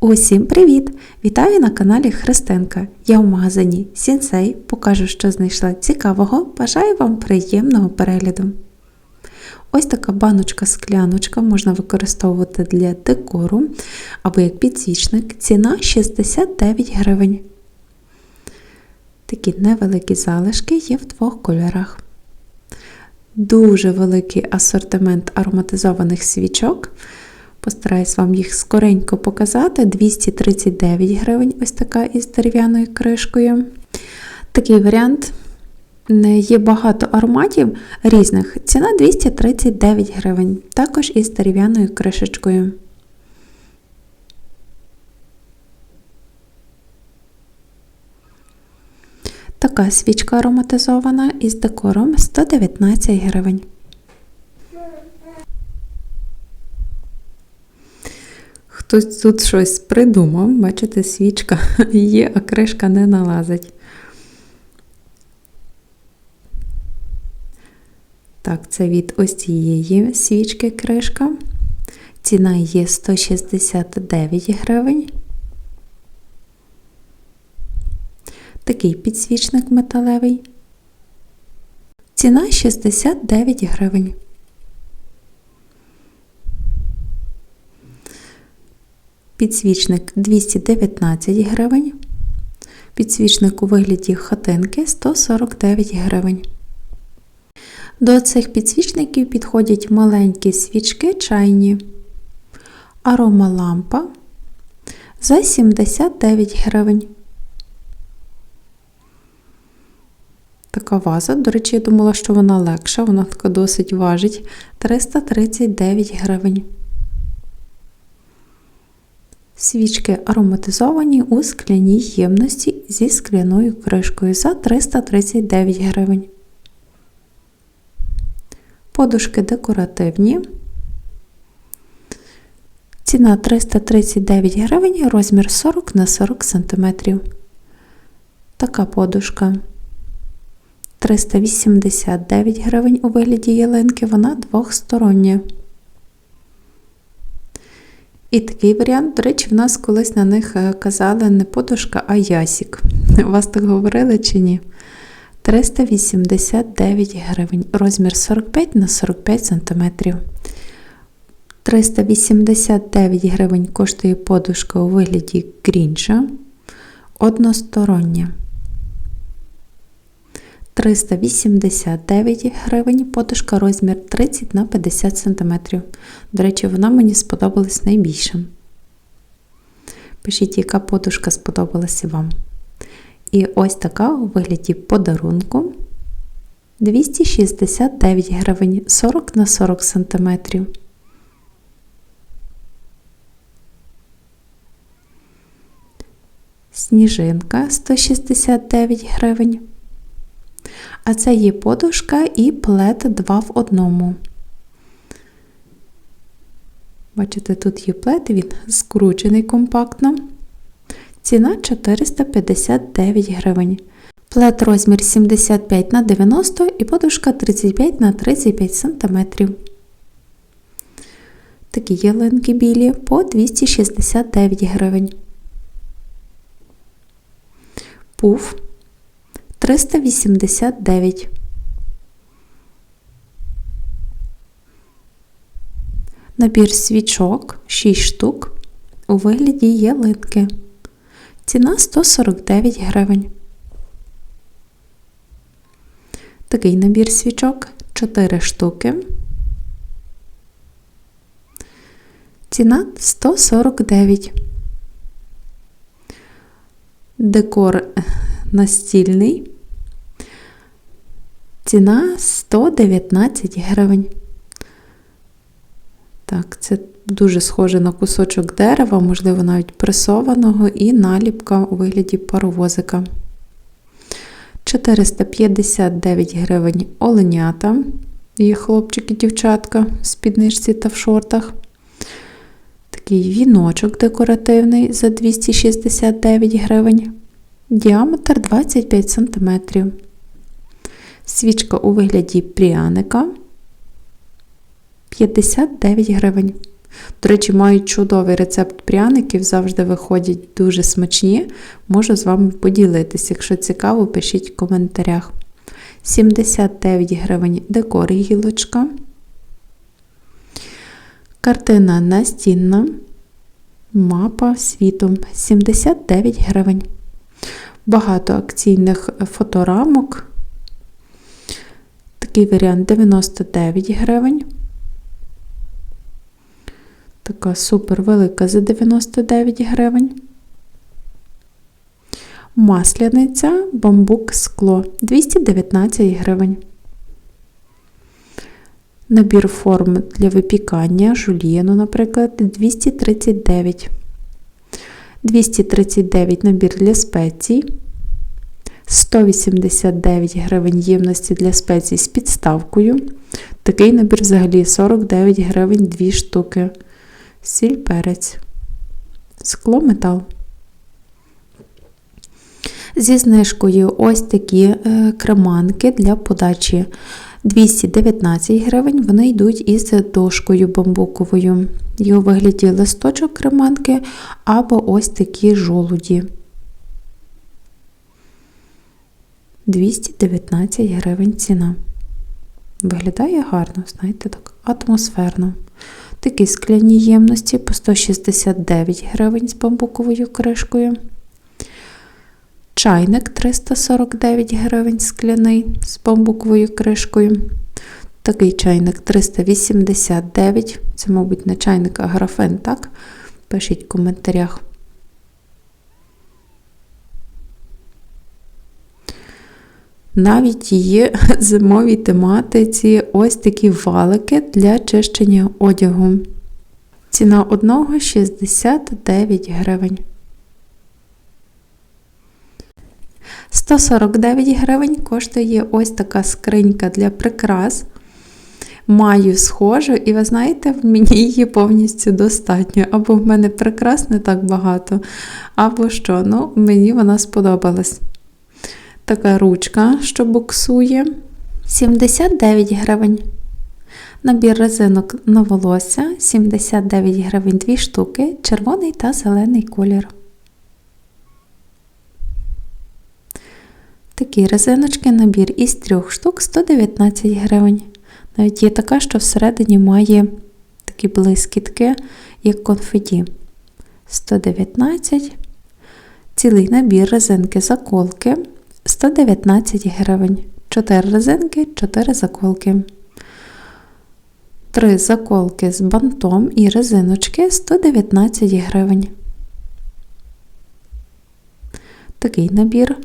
Усім привіт! Вітаю на каналі Христинка. Я в магазині Сінсей покажу, що знайшла цікавого. Бажаю вам приємного перегляду. Ось така баночка-скляночка можна використовувати для декору або як підсвічник. Ціна 69 гривень. Такі невеликі залишки є в двох кольорах. Дуже великий асортимент ароматизованих свічок. Постараюсь вам їх скоренько показати. 239 гривень, ось така із дерев'яною кришкою. Такий варіант. Є багато ароматів різних. Ціна 239 гривень, також із дерев'яною кришечкою. Така свічка ароматизована із декором 119 гривень. Хтось тут щось придумав, бачите, свічка є, а кришка не налазить. Так, це від ось цієї свічки кришка. Ціна є 169 гривень. Такий підсвічник металевий. Ціна 69 гривень. Підсвічник 219 гривень. Підсвічник у вигляді хатинки 149 гривень. До цих підсвічників підходять маленькі свічки чайні. Аромалампа за 79 гривень. Така ваза, до речі, я думала, що вона легша, вона така досить важить 339 гривень. Свічки ароматизовані у скляній ємності зі скляною кришкою за 339 гривень. Подушки декоративні. Ціна 339 гривень, розмір 40 на 40 см. Така подушка 389 гривень у вигляді ялинки, вона двохстороння. І такий варіант, до речі, в нас колись на них казали не подушка, а ясік. Вас так говорили чи ні? 389 гривень, розмір 45 на 45 см. 389 гривень коштує подушка у вигляді грінча. Одностороння. 389 гривень подушка розмір 30 на 50 см. До речі, вона мені сподобалась найбільше. Пишіть, яка подушка сподобалася вам. І ось така у вигляді подарунку 269 гривень 40 на 40 см. Сніжинка 169 гривень. А це є подушка і плед 2 в одному. Бачите, тут є плед, він скручений компактно. Ціна 459 гривень. Плед розмір 75 на 90 і подушка 35 на 35 см. Такі ялинки білі по 269 гривень. Пуф 389. Набір свічок 6 штук у вигляді ялинки. Ціна 149 гривень. Такий набір свічок 4 штуки. Ціна 149. Декор настільний. Ціна 119 гривень. Так, це дуже схоже на кусочок дерева, можливо, навіть пресованого, і наліпка у вигляді паровозика. 459 гривень оленята. Є хлопчик і дівчатка в спідничці та в шортах. Такий віночок декоративний за 269 гривень. Діаметр 25 см. Свічка у вигляді пряника 59 гривень. До речі, мають чудовий рецепт пряників, завжди виходять дуже смачні. Можу з вами поділитися. Якщо цікаво, пишіть в коментарях. 79 гривень декор гілочка. Картина настінна. Мапа світу 79 гривень. Багато акційних фоторамок. Такий варіант 99 гривень. Така супер велика за 99 гривень. Масляниця, бамбук, скло 219 гривень. Набір форм для випікання, жульєну, наприклад, 239. 239 набір для спецій. 189 гривень ємності для спецій з підставкою. Такий набір взагалі 49 гривень 2 штуки. Сіль перець. Скло метал. Зі знижкою ось такі е, креманки для подачі 219 гривень. Вони йдуть із дошкою бамбуковою. У вигляді листочок креманки або ось такі жолуді. 219 гривень ціна. Виглядає гарно, знаєте, так, атмосферно. Такі скляні ємності по 169 гривень з бамбуковою кришкою. Чайник 349 гривень скляний з бамбуковою кришкою. Такий чайник 389. Це, мабуть, не чайник, а графен, так? Пишіть в коментарях. Навіть є зимовій тематиці ось такі валики для чищення одягу. Ціна одного 69 гривень. 149 гривень коштує ось така скринька для прикрас. Маю схожу, і ви знаєте, в мені її повністю достатньо. Або в мене прикрас не так багато, або що. Ну, мені вона сподобалась. Така ручка, що буксує. 79 гривень. Набір резинок на волосся 79 гривень 2 штуки, червоний та зелений колір. Такі резиночки, набір із трьох штук 119 гривень. Навіть є така, що всередині має такі блискітки, як конфеті. 119. Цілий набір резинки заколки 119 гривень. 4 резинки, 4 заколки. 3 заколки з бантом і резиночки 119 гривень. Такий набір.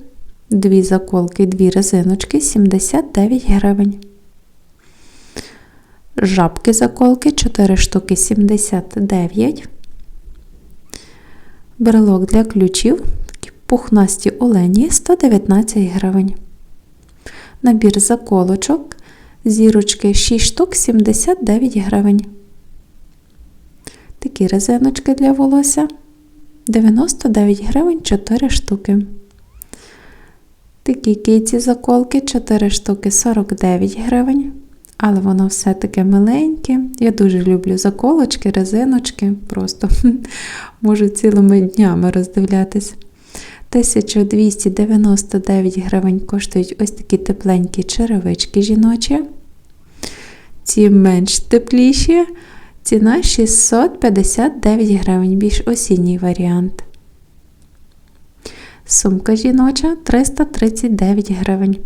Дві заколки, дві резиночки 79 гривень. Жабки заколки 4 штуки 79. Брелок для ключів. Пухнасті олені 119 гривень. Набір заколочок. Зірочки 6 штук 79 гривень. Такі резиночки для волосся 99 гривень 4 штуки. Такі киці заколки 4 штуки 49 гривень. Але воно все таке миленьке. Я дуже люблю заколочки, резиночки. Просто можу цілими днями роздивлятись. 1299 гривень коштують ось такі тепленькі черевички жіночі. Ці менш тепліші. Ціна 659 гривень, більш осінній варіант. Сумка жіноча 339 гривень.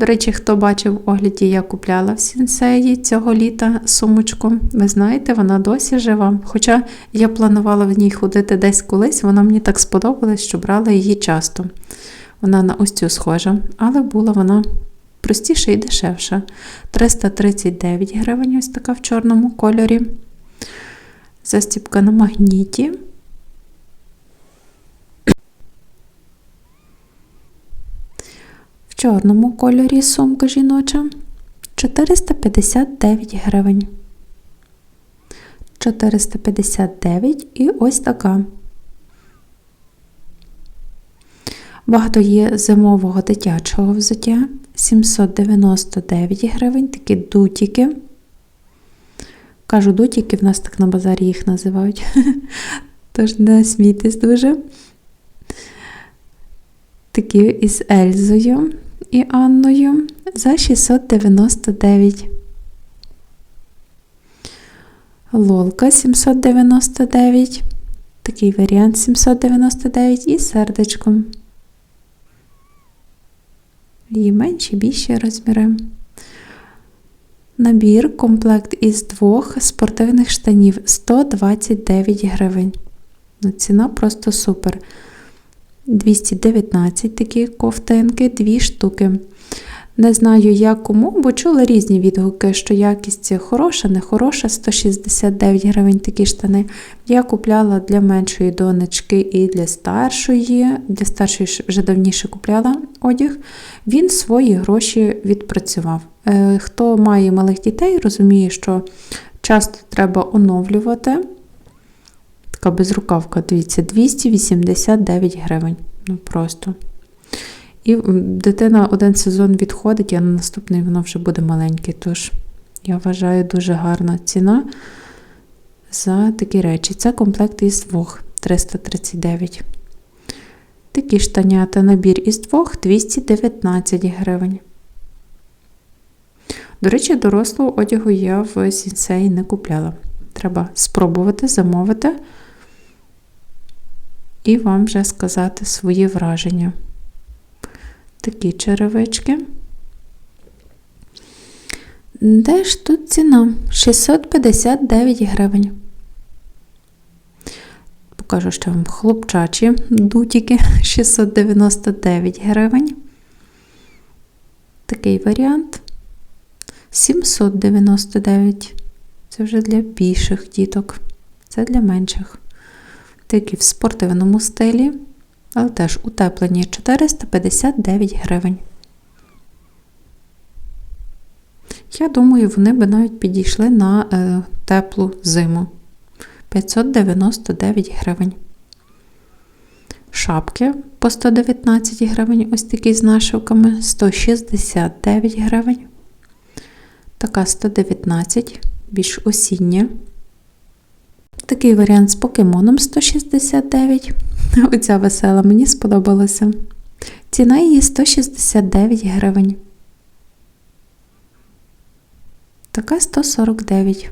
До речі, хто бачив огляді, я купляла в сінсеї цього літа сумочку. Ви знаєте, вона досі жива. Хоча я планувала в ній ходити десь колись, вона мені так сподобалась, що брала її часто. Вона на ось цю схожа, але була вона простіша і дешевша. 339 гривень, ось така в чорному кольорі. Застіпка на магніті. Чорному кольорі сумка жіноча 459 гривень. 459 і ось така. Багато є зимового дитячого взуття 799 гривень, такі дутіки. Кажу, дутіки, в нас так на базарі їх називають. Тож не смійтесь дуже. Такі із Ельзою і Анною за 699. Лолка 799. Такий варіант 799 і сердечком. І менші, більші розміри. Набір комплект із двох спортивних штанів 129 гривень. Ну, ціна просто супер. 219 такі ковтинки, дві штуки. Не знаю, як кому, бо чула різні відгуки, що якість хороша, не хороша, 169 гривень такі штани. Я купляла для меншої донечки і для старшої. Для старшої вже давніше купляла одяг. Він свої гроші відпрацював. Е, хто має малих дітей, розуміє, що часто треба оновлювати. Така безрукавка, дивіться, 289 гривень. Ну просто. І дитина один сезон відходить, а на наступний воно вже буде маленьке. Тож, я вважаю, дуже гарна ціна за такі речі. Це комплект із двох 339. Такі штанята, набір із двох 219 гривень. До речі, дорослого одягу я в сінсеї не купляла. Треба спробувати замовити і вам вже сказати свої враження. Такі черевички. Де ж тут ціна? 659 гривень. Покажу ще вам хлопчачі дутіки 699 гривень. Такий варіант. 799. Це вже для більших діток. Це для менших. Такі в спортивному стилі але теж утеплені 459 гривень. Я думаю, вони би навіть підійшли на е, теплу зиму 599 гривень. Шапки по 119 гривень, ось такі з нашивками, 169 гривень. Така 119, більш осіння. Такий варіант з покемоном 169. Оця весела мені сподобалася. Ціна її 169 гривень. Така 149.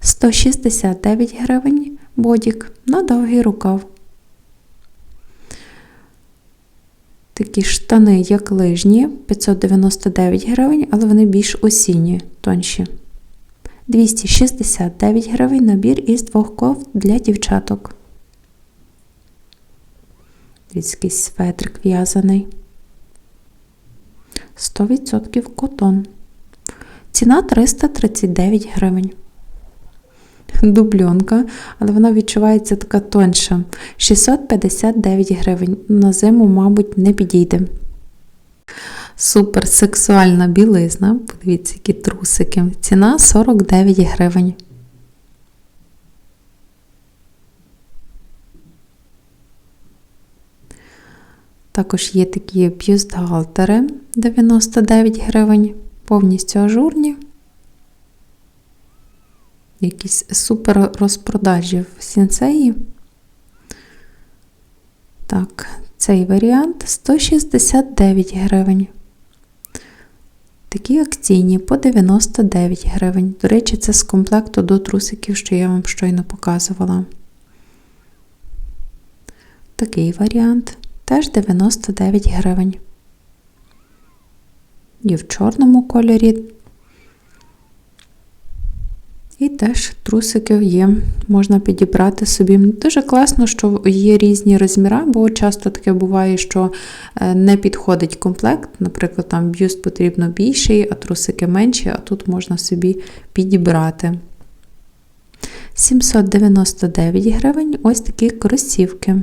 169 гривень бодік на довгий рукав. Такі штани, як лижні, 599 гривень, але вони більш осінні, тонші. 269 гривень набір із двох ков для дівчаток. Дивіться, светрик в'язаний. 100% котон. Ціна 339 гривень. Дубльонка, але вона відчувається така тонша. 659 гривень. На зиму, мабуть, не підійде. Супер сексуальна білизна. Подивіться, які трусики. Ціна 49 гривень. Також є такі бюстгальтери 99 гривень, повністю ажурні. Якісь супер розпродажі в сінсеї. Так, цей варіант 169 гривень. Такі акційні по 99 гривень. До речі, це з комплекту до трусиків, що я вам щойно показувала. Такий варіант теж 99 гривень. І в чорному кольорі. І теж трусики є, можна підібрати собі. Дуже класно, що є різні розміри, бо часто таке буває, що е, не підходить комплект. Наприклад, там б'юст потрібно більший, а трусики менші, а тут можна собі підібрати. 799 гривень ось такі кросівки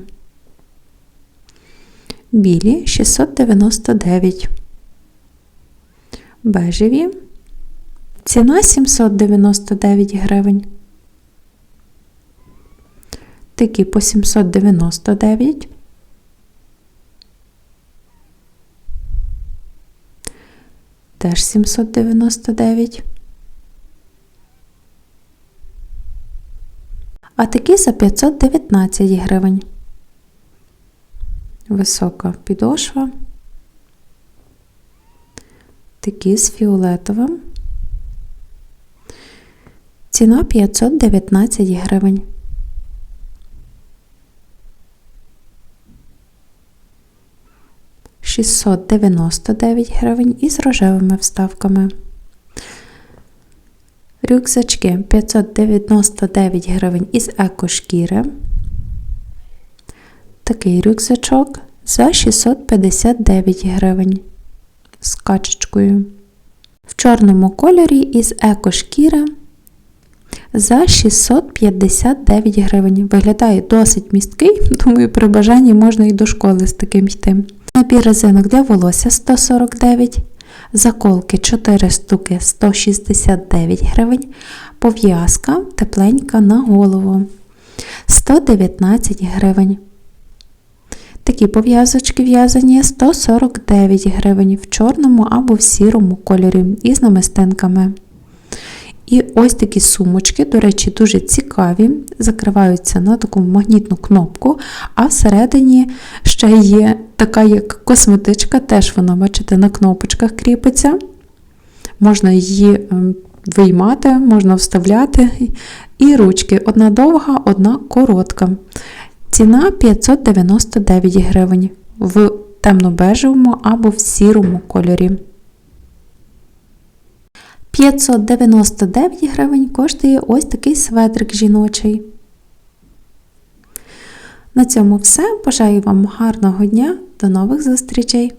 білі 699. Бежеві. Ціна 799 гривень. Такі по 799. Теж 799. а такі за 519 гривень. Висока підошва. Такі з фіолетовим. Ціна 519 гривень. Шістсот дев'яносто дев'ять гривень із рожевими вставками. Рюкзачки 599 гривень із екошкіри. Такий рюкзачок за 659 гривень з качечкою. В чорному кольорі із екошкіри за 659 гривень. Виглядає досить місткий, думаю, при бажанні можна і до школи з таким йти. Набір резинок для волосся 149 Заколки 4 штуки 169 гривень. Пов'язка тепленька на голову 119 гривень. Такі пов'язочки в'язані 149 гривень в чорному або в сірому кольорі із намистинками. І ось такі сумочки, до речі, дуже цікаві, закриваються на таку магнітну кнопку, а всередині ще є така як косметичка, теж вона, бачите, на кнопочках кріпиться. Можна її ем, виймати, можна вставляти. І ручки одна довга, одна коротка. Ціна 599 гривень в темно-бежевому або в сірому кольорі. 599 гривень коштує ось такий светрик жіночий. На цьому все. Бажаю вам гарного дня. До нових зустрічей!